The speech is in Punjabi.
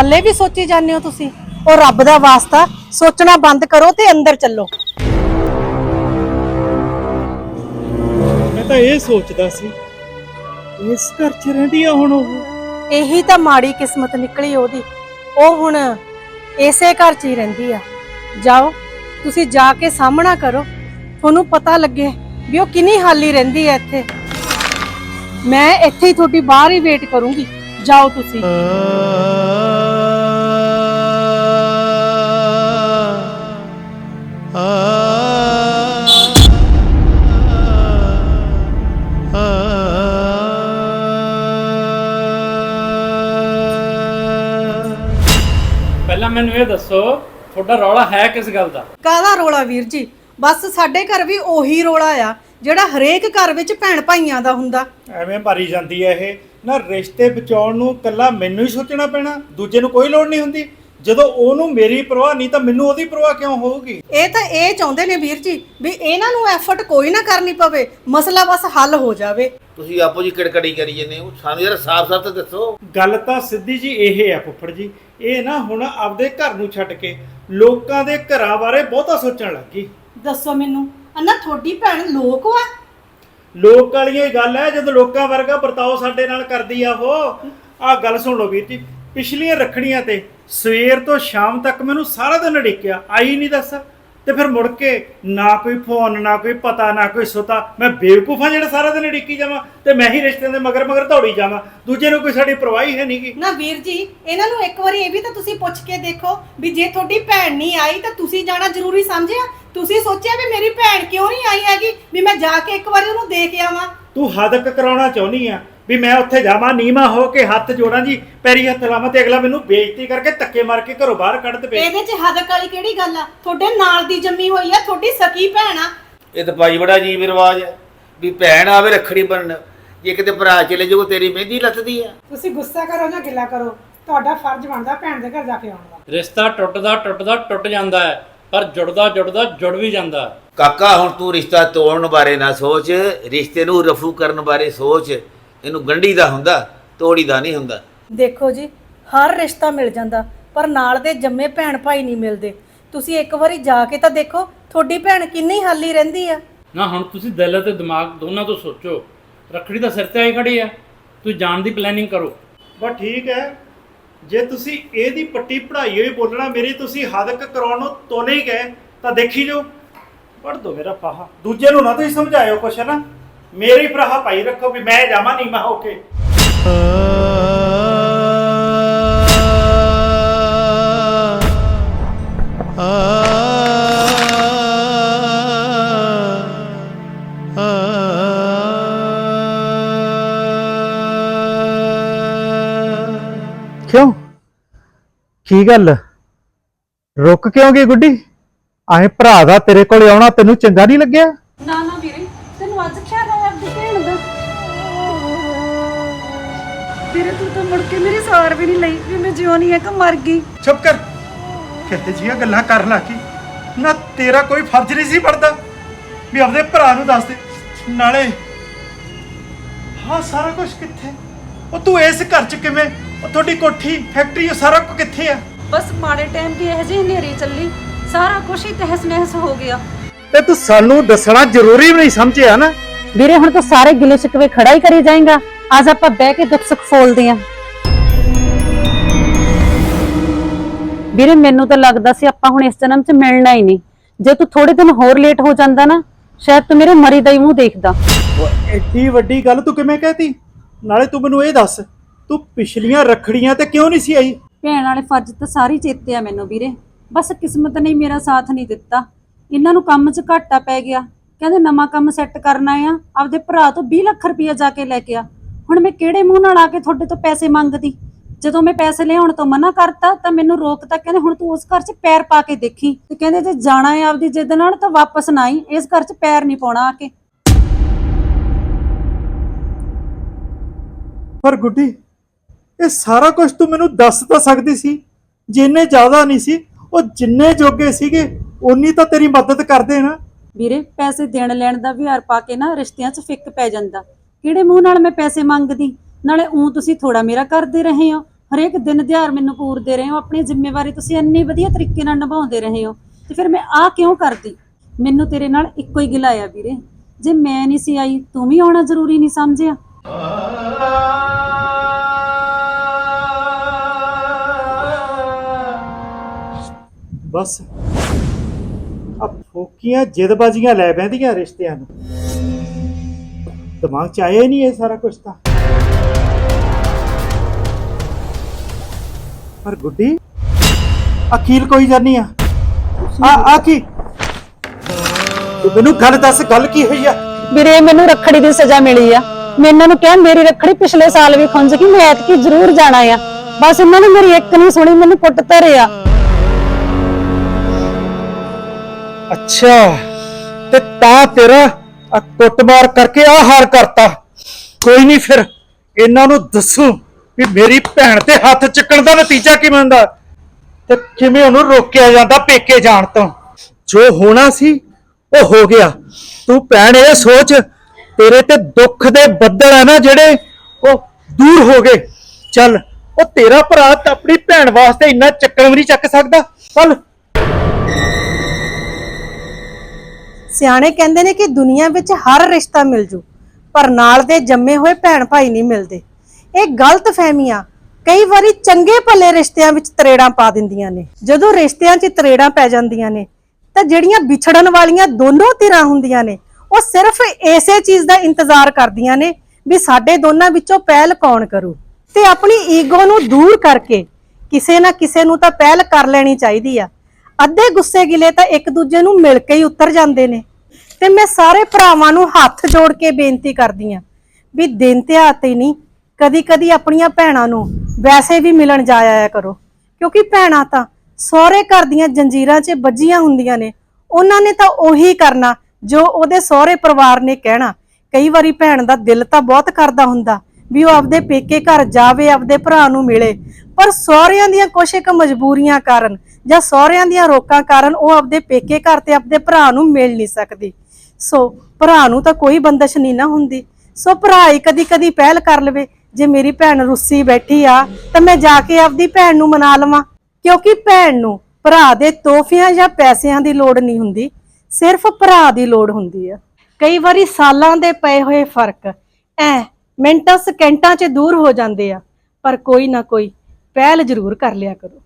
ਹਾਲੇ ਵੀ ਸੋਚੀ ਜਾਂਦੇ ਹੋ ਤੁਸੀਂ? ਉਹ ਰੱਬ ਦਾ ਵਾਸਤਾ ਸੋਚਣਾ ਬੰਦ ਕਰੋ ਤੇ ਅੰਦਰ ਚੱਲੋ। ਮੈਂ ਤਾਂ ਇਹ ਸੋਚਦਾ ਸੀ ਇਸ ਘਰ 'ਚ ਰਹਿੰਦੀ ਆ ਹੁਣ ਉਹ। ਇਹੀ ਤਾਂ ਮਾੜੀ ਕਿਸਮਤ ਨਿਕਲੀ ਉਹਦੀ। ਉਹ ਹੁਣ ਇਸੇ ਘਰ 'ਚ ਹੀ ਰਹਿੰਦੀ ਆ। ਜਾਓ ਤੁਸੀਂ ਜਾ ਕੇ ਸਾਹਮਣਾ ਕਰੋ। ਤੁਹਾਨੂੰ ਪਤਾ ਲੱਗੇ ਵੀ ਉਹ ਕਿੰਨੀ ਹਾਲੀ ਰਹਿੰਦੀ ਆ ਇੱਥੇ। ਮੈਂ ਇੱਥੇ ਹੀ ਤੁਹਾਡੀ ਬਾਹਰ ਹੀ ਵੇਟ ਕਰੂੰਗੀ। ਜਾਓ ਤੁਸੀਂ। ਇਹ ਦੱਸੋ ਤੁਹਾਡਾ ਰੌਲਾ ਹੈ ਕਿਸ ਗੱਲ ਦਾ? ਕਾਹਦਾ ਰੋਲਾ ਵੀਰ ਜੀ? ਬਸ ਸਾਡੇ ਘਰ ਵੀ ਉਹੀ ਰੋਲਾ ਆ ਜਿਹੜਾ ਹਰੇਕ ਘਰ ਵਿੱਚ ਭੈਣ ਭਾਈਆਂ ਦਾ ਹੁੰਦਾ। ਐਵੇਂ ਭਰੀ ਜਾਂਦੀ ਹੈ ਇਹ। ਨਾ ਰਿਸ਼ਤੇ ਬਚਾਉਣ ਨੂੰ ਕੱਲਾ ਮੈਨੂੰ ਹੀ ਸੋਚਣਾ ਪੈਣਾ ਦੂਜੇ ਨੂੰ ਕੋਈ ਲੋੜ ਨਹੀਂ ਹੁੰਦੀ। ਜਦੋਂ ਉਹਨੂੰ ਮੇਰੀ ਪਰਵਾਹ ਨਹੀਂ ਤਾਂ ਮੈਨੂੰ ਉਹਦੀ ਪਰਵਾਹ ਕਿਉਂ ਹੋਊਗੀ? ਇਹ ਤਾਂ ਇਹ ਚਾਹੁੰਦੇ ਨੇ ਵੀਰ ਜੀ ਵੀ ਇਹਨਾਂ ਨੂੰ ਐਫਰਟ ਕੋਈ ਨਾ ਕਰਨੀ ਪਵੇ ਮਸਲਾ ਬਸ ਹੱਲ ਹੋ ਜਾਵੇ। ਤੁਸੀਂ ਆਪੋ ਜੀ ਕਿੜਕੜੀ ਕਰੀ ਜਾਂਦੇ ਹੋ ਸਾਨੂੰ ਯਾਰ ਸਾਫ਼-ਸਾਫ਼ ਤਾਂ ਦੱਸੋ। ਗੱਲ ਤਾਂ ਸਿੱਧੀ ਜੀ ਇਹ ਹੈ ਫੁੱਫੜ ਜੀ ਇਹ ਨਾ ਹੁਣ ਆਪਦੇ ਘਰ ਨੂੰ ਛੱਡ ਕੇ ਲੋਕਾਂ ਦੇ ਘਰਾਂ ਬਾਰੇ ਬਹੁਤਾ ਸੋਚਣ ਲੱਗੀ ਦੱਸੋ ਮੈਨੂੰ ਅੰਨਾ ਤੁਹਾਡੀ ਭੈਣ ਲੋਕ ਵਾ ਲੋਕ ਵਾਲੀਆਂ ਹੀ ਗੱਲ ਹੈ ਜਦੋਂ ਲੋਕਾਂ ਵਰਗਾ ਵਰਤਾਓ ਸਾਡੇ ਨਾਲ ਕਰਦੀ ਆ ਉਹ। ਆਹ ਗੱਲ ਸੁਣ ਲਓ ਵੀਰ ਜੀ ਪਿਛਲੀਆਂ ਰੱਖੜੀਆਂ ਤੇ ਸਵੇਰ ਤੋਂ ਸ਼ਾਮ ਤੱਕ ਮੈਨੂੰ ਸਾਰਾ ਦਿਨ ਉਡੀਕਿਆ ਆਈ ਨਹੀਂ ਦੱਸ। ਤੇ ਫਿਰ ਮੁੜ ਕੇ ਨਾ ਕੋਈ ਫੋਨ ਨਾ ਕੋਈ ਪਤਾ ਨਾ ਕੋਈ ਸੁਤਾ। ਮੈਂ ਬੇਵਕੂਫਾਂ ਜਿਹੜਾ ਸਾਰਾ ਦਿਨ ਉਡੀਕੀ ਜਾਵਾਂ ਤੇ ਮੈਂ ਹੀ ਰਿਸ਼ਤਿਆਂ ਦੇ ਮਗਰ ਮਗਰ ਦੌੜੀ ਜਾਵਾਂ। ਦੂਜੇ ਨੂੰ ਕੋਈ ਸਾਡੀ ਪਰਵਾਹ ਹੀ ਨਹੀਂਗੀ। ਨਾ ਵੀਰ ਜੀ ਇਹਨਾਂ ਨੂੰ ਇੱਕ ਵਾਰੀ ਇਹ ਵੀ ਤਾਂ ਤੁਸੀਂ ਪੁੱਛ ਕੇ ਦੇਖੋ ਵੀ ਜੇ ਤੁਹਾਡੀ ਭੈਣ ਨਹੀਂ ਆਈ ਤਾਂ ਤੁਸੀਂ ਜਾਣਾ ਜ਼ਰੂਰੀ ਸਮਝਿਆ? ਤੁਸੀਂ ਸੋਚਿਆ ਵੀ ਮੇਰੀ ਭੈਣ ਕਿਉਂ ਨਹੀਂ ਆਈ ਹੈਗੀ? ਵੀ ਮੈਂ ਜਾ ਕੇ ਇੱਕ ਵਾਰੀ ਉਹਨੂੰ ਦੇਖ ਆਵਾਂ। ਤੂੰ ਹੱਦ ਕਰਾਉਣਾ ਚਾਹੁੰਦੀ ਆ। ਵੀ ਮੈਂ ਉੱਥੇ ਜਾਵਾਂ ਨੀਮਾ ਹੋ ਕੇ ਹੱਥ ਜੋੜਾਂ ਜੀ ਪੈਰੀ ਹੱਥ ਲਾਵਾਂ ਤੇ ਅਗਲਾ ਮੈਨੂੰ ਬੇਇੱਜ਼ਤੀ ਕਰਕੇ ਧੱਕੇ ਮਾਰ ਕੇ ਘਰੋਂ ਬਾਹਰ ਕੱਢ ਦੇਵੇ। ਇਹਦੇ 'ਚ ਹੱਦ ਕਾਲੀ ਕਿਹੜੀ ਗੱਲ ਆ? ਤੁਹਾਡੇ ਨਾਲ ਦੀ ਜੰਮੀ ਹੋਈ ਆ ਤੁਹਾਡੀ ਸਕੀ ਭੈਣ ਆ। ਇਹ ਤਾਂ ਭਾਈ ਬੜਾ ਅਜੀਬ ਰਿਵਾਜ ਹੈ ਵੀ ਭੈਣ ਆਵੇ ਰੱਖੜੀ ਬੰਨ ਜੇ ਕਿਤੇ ਭਰਾ ਚਲੇ ਜਾਊ ਤੇਰੀ ਮਹਿੰਦੀ ਲੱਥਦੀ ਆ। ਤੁਸੀਂ ਗੁੱਸਾ ਕਰੋ ਜਾਂ ਗਿਲਾ ਕਰੋ ਤੁਹਾਡਾ ਫਰਜ਼ ਬਣਦਾ ਭੈਣ ਦੇ ਘਰ ਜਾ ਕੇ ਆਉਣ ਦਾ। ਰਿਸ਼ਤਾ ਟੁੱਟਦਾ ਟੁੱਟਦਾ ਟੁੱਟ ਜਾਂਦਾ ਹੈ ਪਰ ਜੁੜਦਾ ਜੁੜਦਾ ਜੁੜ ਵੀ ਜਾਂਦਾ ਹੈ। ਕਾਕਾ ਹੁਣ ਤੂੰ ਰਿਸ਼ਤਾ ਤੋੜਨ ਬਾਰੇ ਨਾ ਸੋਚ ਰਿਸ਼ਤੇ ਨੂੰ ਰਫੂ ਕਰਨ ਬਾਰੇ ਸੋਚ। ਇਹਨੂੰ ਗੰਢੀ ਦਾ ਹੁੰਦਾ ਤੋੜੀ ਦਾ ਨਹੀਂ ਹੁੰਦਾ। ਦੇਖੋ ਜੀ ਹਰ ਰਿਸ਼ਤਾ ਮਿਲ ਜਾਂਦਾ ਪਰ ਨਾਲ ਦੇ ਜੰਮੇ ਭੈਣ ਭਾਈ ਨਹੀਂ ਮਿਲਦੇ। ਤੁਸੀਂ ਇੱਕ ਵਾਰੀ ਜਾ ਕੇ ਤਾਂ ਦੇਖੋ ਤੁਹਾਡੀ ਭੈਣ ਕਿੰਨੀ ਹਾਲੀ ਰਹਿੰਦੀ ਆ। ਨਾ ਹੁਣ ਤੁਸੀਂ ਦਿਲ ਤੇ ਦਿਮਾਗ ਦੋਨਾਂ ਤੋਂ ਸੋਚੋ ਰੱਖੜੀ ਤਾਂ ਸਿਰ ਤੇ ਆਈ ਖੜੀ ਹੈ ਤੁਸੀਂ ਜਾਣ ਦੀ ਪਲੈਨਿੰਗ ਕਰੋ। ਬਸ ਠੀਕ ਹੈ ਜੇ ਤੁਸੀਂ ਇਹਦੀ ਪੱਟੀ ਪੜਾਈ ਹੋਈ ਬੋਲਣਾ ਮੇਰੀ ਤੁਸੀਂ ਹੱਦਕ ਕਰਾਉਣ ਨੂੰ ਤੋਲੇ ਹੀ ਗਏ ਤਾਂ ਦੇਖੀ ਜੋ ਪੜ ਦੋ ਮੇਰਾ ਫਾਹਾ ਦੂਜੇ ਨੂੰ ਨਾ ਤੁਸੀਂ ਸਮਝਾਇਓ ਕੁਛ ਨਾ? ਮੇਰੀ ਫਰਾਹਾ ਪਾਈ ਰੱਖੋ ਵੀ ਮੈਂ ਜਾਵਾਂ ਨੀਮਾ ਹੋ ਕੇ। ਕਿਉਂ? ਕੀ ਗੱਲ? ਰੁਕ ਕਿਉਂ ਗਈ ਗੁੱਡੀ? ਆਏ ਭਰਾ ਦਾ ਤੇਰੇ ਕੋਲ ਆਉਣਾ ਤੈਨੂੰ ਚੰਗਾ ਨਹੀਂ ਲੱਗਿਆ? ਨਾ ਨਾ ਵੀਰੇ ਤੂੰ ਤਾਂ ਮੁੜ ਕੇ ਮੇਰੀ ਸਾਰ ਵੀ ਨਹੀਂ ਲਈ ਵੀ ਮੈਂ ਜਿਉਣੀ ਹੈ ਕਿ ਮਰ ਗਈ। ਚੁੱਪ ਕਰ। ਕਿਤੇ ਜੀਆਂ ਗੱਲਾਂ ਕਰ ਲਾਕੀ ਨਾ ਤੇਰਾ ਕੋਈ ਫਰਜ਼ ਨਹੀਂ ਸੀ ਪੜਦਾ ਵੀ ਆਪਦੇ ਭਰਾ ਨੂੰ ਦੱਸ ਦੇ। ਨਾਲੇ ਹਾਂ ਸਾਰਾ ਕੁਝ ਕਿੱਥੇ? ਉਹ ਤੂੰ ਇਸ ਘਰ ਚ ਕਿਵੇਂ? ਉਹ ਤੁਹਾਡੀ ਕੋਠੀ ਫੈਕਟਰੀ ਉਹ ਸਾਰਾ ਕੁਝ ਕਿੱਥੇ ਆ? ਬਸ ਮਾੜੇ ਟਾਈਮ ਦੀ ਇਹ ਜਿਹੀ ਹਨੇਰੀ ਚੱਲੀ। ਸਾਰਾ ਕੁਝ ਹੀ ਤਹਿਸ ਨਹਿਸ ਹੋ ਗਿਆ। ਤੇ ਤੂੰ ਸਾਨੂੰ ਦੱਸਣਾ ਜ਼ਰੂਰੀ ਵੀ ਨਹੀਂ ਸਮਝਿਆ ਨਾ। ਵੀਰੇ ਹੁਣ ਤਾਂ ਸਾਰੇ ਗਿਲੇ ਸ਼ਿਕਵੇ ਖੜਾ ਹੀ ਕਰੀ ਜਾਏਗਾ। ਅੱਜ ਆਪਾਂ ਬਹਿ ਕੇ ਦੁੱਖ ਸੁੱਖ ਫੋਲਦੇ ਆਂ ਵੀਰੇ ਮੈਨੂੰ ਤਾਂ ਲੱਗਦਾ ਸੀ ਆਪਾਂ ਹੁਣ ਇਸ ਜਨਮ 'ਚ ਮਿਲਣਾ ਹੀ ਨਹੀਂ। ਜੇ ਤੂੰ ਥੋੜੇ ਦਿਨ ਹੋਰ ਲੇਟ ਹੋ ਜਾਂਦਾ ਨਾ ਸ਼ਾਇਦ ਤੂੰ ਮੇਰੇ ਮਰੀ ਦਾ ਹੀ ਮੂੰਹ ਦੇਖਦਾ। ਉਹ ਐਡੀ ਵੱਡੀ ਗੱਲ ਤੂੰ ਕਿਵੇਂ ਕਹਿਤੀ? ਨਾਲੇ ਤੂੰ ਮੈਨੂੰ ਇਹ ਦੱਸ ਤੂੰ ਪਿਛਲੀਆਂ ਰੱਖੜੀਆਂ ਤੇ ਕਿਉਂ ਨਹੀਂ ਸੀ ਆਈ? ਭੈਣ ਵਾਲੇ ਫਰਜ਼ ਤਾਂ ਸਾਰੀ ਚੇਤੇ ਆ ਮੈਨੂੰ ਵੀਰੇ। ਬਸ ਕਿਸਮਤ ਨੇ ਹੀ ਮੇਰਾ ਸਾਥ ਨਹੀਂ ਦਿੱਤਾ। ਇਹਨਾਂ ਨੂੰ ਕੰਮ 'ਚ ਘਾਟਾ ਪੈ ਗਿਆ। ਕਹਿੰਦੇ ਨਵਾਂ ਕੰਮ ਸੈੱਟ ਕਰਨਾ ਆ ਆਪਦੇ ਭਰਾ ਤੋਂ 20 ਲੱਖ ਰੁਪਇਆ ਜਾ ਕੇ ਲੈ ਕੇ ਆ। ਹੁਣ ਮੈਂ ਕਿਹੜੇ ਮੂੰਹ ਨਾਲ ਆ ਕੇ ਤੁਹਾਡੇ ਤੋਂ ਪੈਸੇ ਮੰਗਦੀ? ਜਦੋਂ ਮੈਂ ਪੈਸੇ ਲਿਆਉਣ ਤੋਂ ਮਨਾ ਕਰਤਾ ਤਾਂ ਮੈਨੂੰ ਰੋਕਤਾ ਕਹਿੰਦੇ ਹੁਣ ਤੂੰ ਉਸ ਘਰ 'ਚ ਪੈਰ ਪਾ ਕੇ ਦੇਖੀ। ਤੇ ਕਹਿੰਦੇ ਜੇ ਜਾਣਾ ਹੈ ਆਪਦੀ ਜਿੱਦ ਨਾਲ ਤਾਂ ਵਾਪਸ ਨਾ ਆਈ। ਇਸ ਘਰ 'ਚ ਪੈਰ ਨਹੀਂ ਪਾਉਣਾ ਆ ਕੇ। ਪਰ ਗੁੱਡੀ ਇਹ ਸਾਰਾ ਕੁਝ ਤੂੰ ਮੈਨੂੰ ਦੱਸ ਤਾਂ ਸਕਦੀ ਸੀ। ਜਿੰਨੇ ਜ਼ਿਆਦਾ ਨਹੀਂ ਸੀ ਉਹ ਜਿੰਨੇ ਜੋਗੇ ਸੀਗੇ ਉਨੀ ਤਾਂ ਤੇਰੀ ਮਦਦ ਕਰਦੇ ਨਾ। ਵੀਰੇ ਪੈਸੇ ਦੇਣ ਲੈਣ ਦਾ ਵਿਹਾਰ ਪਾ ਕੇ ਨਾ ਰਿਸ਼ਤਿਆਂ 'ਚ ਫਿੱਕ ਪੈ ਜਾਂਦਾ। ਕਿਹੜੇ ਮੂੰਹ ਨਾਲ ਮੈਂ ਪੈਸੇ ਮੰਗਦੀ? ਨਾਲੇ ਉਂ ਤੁਸੀਂ ਥੋੜਾ ਮੇਰਾ ਕਰਦੇ ਰਹੇ ਹੋ। ਹਰੇਕ ਦਿਨ ਦਿਹਾੜ ਮੈਨੂੰ ਪੂਰਦੇ ਰਹੇ ਹੋ। ਆਪਣੀ ਜ਼ਿੰਮੇਵਾਰੀ ਤੁਸੀਂ ਇੰਨੀ ਵਧੀਆ ਤਰੀਕੇ ਨਾਲ ਨਿਭਾਉਂਦੇ ਰਹੇ ਹੋ। ਤੇ ਫਿਰ ਮੈਂ ਆ ਕਿਉਂ ਕਰਦੀ? ਮੈਨੂੰ ਤੇਰੇ ਨਾਲ ਇੱਕੋ ਹੀ ਗਿਲਾ ਆ ਵੀਰੇ। ਜੇ ਮੈਂ ਨਹੀਂ ਸੀ ਆਈ, ਤੂੰ ਵੀ ਆਉਣਾ ਜ਼ਰੂਰੀ ਨਹੀਂ ਸਮਝਿਆ। ਬਸ। ਆ ਫੋਕੀਆਂ ਜਿੱਦਬਾਜ਼ੀਆਂ ਲੈ ਬੈਂਦੀਆਂ ਰਿਸ਼ਤਿਆਂ ਨੂੰ। ਦਿਮਾਗ ਚ ਆਇਆ ਹੀ ਨਹੀਂ ਇਹ ਸਾਰਾ ਕੁਝ ਤਾਂ ਪਰ ਗੁੱਡੀ ਅਕੀਲ ਕੋਈ ਜਾਨੀ ਆ ਆ ਆ ਕੀ ਤੂੰ ਮੈਨੂੰ ਗੱਲ ਦੱਸ ਗੱਲ ਕੀ ਹੋਈ ਆ ਵੀਰੇ ਮੈਨੂੰ ਰੱਖੜੀ ਦੀ ਸਜ਼ਾ ਮਿਲੀ ਆ ਮੈਂ ਇਹਨਾਂ ਨੂੰ ਕਿਹਾ ਮੇਰੀ ਰੱਖੜੀ ਪਿਛਲੇ ਸਾਲ ਵੀ ਖੁੰਝ ਗਈ ਮੈਂ ਐਤਕੀ ਜ਼ਰੂਰ ਜਾਣਾ ਆ ਬਸ ਇਹਨਾਂ ਨੇ ਮੇਰੀ ਇੱਕ ਨਹੀਂ ਸੁਣੀ ਮੈਨੂੰ ਕੁੱਟ ਧਰਿਆ ਅੱਛਾ ਤੇ ਤਾਂ ਤੇਰਾ ਆ ਕੁੱਟਮਾਰ ਕਰਕੇ ਆ ਹਾਰ ਕਰਤਾ। ਕੋਈ ਨਹੀਂ ਫਿਰ ਇਹਨਾਂ ਨੂੰ ਦੱਸੂ ਵੀ ਮੇਰੀ ਭੈਣ ਤੇ ਹੱਥ ਚੱਕਣ ਦਾ ਨਤੀਜਾ ਕਿਵੇਂ ਹੁੰਦਾ ਤੇ ਕਿਵੇਂ ਉਹਨੂੰ ਰੋਕਿਆ ਜਾਂਦਾ ਪੇਕੇ ਜਾਣ ਤੋਂ। ਜੋ ਹੋਣਾ ਸੀ ਉਹ ਹੋ ਗਿਆ। ਤੂੰ ਭੈਣ, ਇਹ ਸੋਚ ਤੇਰੇ ਤੇ ਦੁੱਖ ਦੇ ਬੱਦਲ ਆ ਨਾ ਜਿਹੜੇ ਉਹ ਦੂਰ ਹੋ ਗਏ। ਚੱਲ, ਉਹ ਤੇਰਾ ਭਰਾ ਤਾਂ ਆਪਣੀ ਭੈਣ ਵਾਸਤੇ ਇੰਨਾ ਚੱਕਰ ਵੀ ਨਹੀਂ ਚੱਕ ਸਕਦਾ। ਚੱਲ ਸਿਆਣੇ ਕਹਿੰਦੇ ਨੇ ਕਿ ਦੁਨੀਆ ਵਿੱਚ ਹਰ ਰਿਸ਼ਤਾ ਮਿਲ ਜੂ, ਪਰ ਨਾਲ ਦੇ ਜੰਮੇ ਹੋਏ ਭੈਣ ਭਾਈ ਨਹੀਂ ਮਿਲਦੇ। ਇਹ ਗਲਤ ਫਹਿਮੀਆਂ ਕਈ ਵਾਰੀ ਚੰਗੇ ਭਲੇ ਰਿਸ਼ਤਿਆਂ ਵਿੱਚ ਤਰੇੜਾਂ ਪਾ ਦਿੰਦੀਆਂ ਨੇ। ਜਦੋਂ ਰਿਸ਼ਤਿਆਂ 'ਚ ਤਰੇੜਾਂ ਪੈ ਜਾਂਦੀਆਂ ਨੇ, ਤਾਂ ਜਿਹੜੀਆਂ ਵਿਛੜਨ ਵਾਲੀਆਂ ਦੋਨੋਂ ਧਿਰਾਂ ਹੁੰਦੀਆਂ ਨੇ, ਉਹ ਸਿਰਫ ਇਸੇ ਚੀਜ਼ ਦਾ ਇੰਤਜ਼ਾਰ ਕਰਦੀਆਂ ਨੇ ਵੀ ਸਾਡੇ ਦੋਨਾਂ ਵਿੱਚੋਂ ਪਹਿਲ ਕੌਣ ਕਰੂ। ਤੇ ਆਪਣੀ ਈਗੋ ਨੂੰ ਦੂਰ ਕਰਕੇ ਕਿਸੇ ਨਾ ਕਿਸੇ ਨੂੰ ਤਾਂ ਪਹਿਲ ਕਰ ਲੈਣੀ ਚਾਹੀਦੀ ਆ। ਅੱਧੇ ਗੁੱਸੇ ਗਿਲੇ ਤਾਂ ਇੱਕ ਦੂਜੇ ਨੂੰ ਮਿਲ ਕੇ ਹੀ ਉਤਰ ਜਾਂਦੇ ਨੇ। ਤੇ ਮੈਂ ਸਾਰੇ ਭਰਾਵਾਂ ਨੂੰ ਹੱਥ ਜੋੜ ਕੇ ਬੇਨਤੀ ਕਰਦੀ ਆ ਵੀ ਦਿਨ ਤਿਉਹਾਰ ਤੇ ਨਹੀਂ ਕਦੀ ਕਦੀ ਆਪਣੀਆਂ ਭੈਣਾਂ ਨੂੰ ਵੈਸੇ ਵੀ ਮਿਲਣ ਜਾ ਆਇਆ ਕਰੋ। ਕਿਉਂਕਿ ਭੈਣਾਂ ਤਾਂ ਸਹੁਰੇ ਘਰ ਦੀਆਂ ਜੰਜੀਰਾਂ 'ਚ ਵੱਜੀਆਂ ਹੁੰਦੀਆਂ ਨੇ। ਉਹਨਾਂ ਨੇ ਤਾਂ ਉਹੀ ਕਰਨਾ ਜੋ ਉਹਦੇ ਸਹੁਰੇ ਪਰਿਵਾਰ ਨੇ ਕਹਿਣਾ। ਕਈ ਵਾਰੀ ਭੈਣ ਦਾ ਦਿਲ ਤਾਂ ਬਹੁਤ ਕਰਦਾ ਹੁੰਦਾ ਵੀ ਉਹ ਆਪਦੇ ਪੇਕੇ ਘਰ ਜਾਵੇ, ਆਪਦੇ ਭਰਾ ਨੂੰ ਮਿਲੇ। ਪਰ ਸਹੁਰਿਆਂ ਦੀਆਂ ਕੁਛ ਇੱਕ ਮਜਬੂਰੀਆਂ ਕਾਰਨ ਜਾਂ ਸਹੁਰਿਆਂ ਦੀਆਂ ਰੋਕਾਂ ਕਾਰਨ ਉਹ ਆਪਦੇ ਪੇਕੇ ਘਰ ਤੇ ਆਪਦੇ ਭਰਾ ਨੂੰ ਮਿਲ ਨਹੀਂ ਸਕਦੀ। ਸੋ ਭਰਾ ਨੂੰ ਤਾਂ ਕੋਈ ਬੰਦਸ਼ ਨਹੀਂ ਨਾ ਹੁੰਦੀ। ਸੋ ਭਰਾ ਹੀ ਕਦੀ ਕਦੀ ਪਹਿਲ ਕਰ ਲਵੇ, ਜੇ ਮੇਰੀ ਭੈਣ ਰੁੱਸੀ ਬੈਠੀ ਆ, ਤਾਂ ਮੈਂ ਜਾ ਕੇ ਆਪਦੀ ਭੈਣ ਨੂੰ ਮਨਾ ਲਵਾਂ। ਕਿਉਂਕਿ ਭੈਣ ਨੂੰ ਭਰਾ ਦੇ ਤੋਹਫਿਆਂ ਜਾਂ ਪੈਸਿਆਂ ਦੀ ਲੋੜ ਨਹੀਂ ਹੁੰਦੀ, ਸਿਰਫ ਭਰਾ ਦੀ ਲੋੜ ਹੁੰਦੀ ਆ। ਕਈ ਵਾਰੀ ਸਾਲਾਂ ਦੇ ਪਏ ਹੋਏ ਫ਼ਰਕ, ਐ ਮਿੰਟਾਂ ਸਕਿੰਟਾਂ 'ਚ ਦੂਰ ਹੋ ਜਾਂਦੇ ਆ, ਪਰ ਕੋਈ ਨਾ ਕੋਈ ਪਹਿਲ ਜ਼ਰੂਰ ਕਰ ਲਿਆ ਕਰੋ।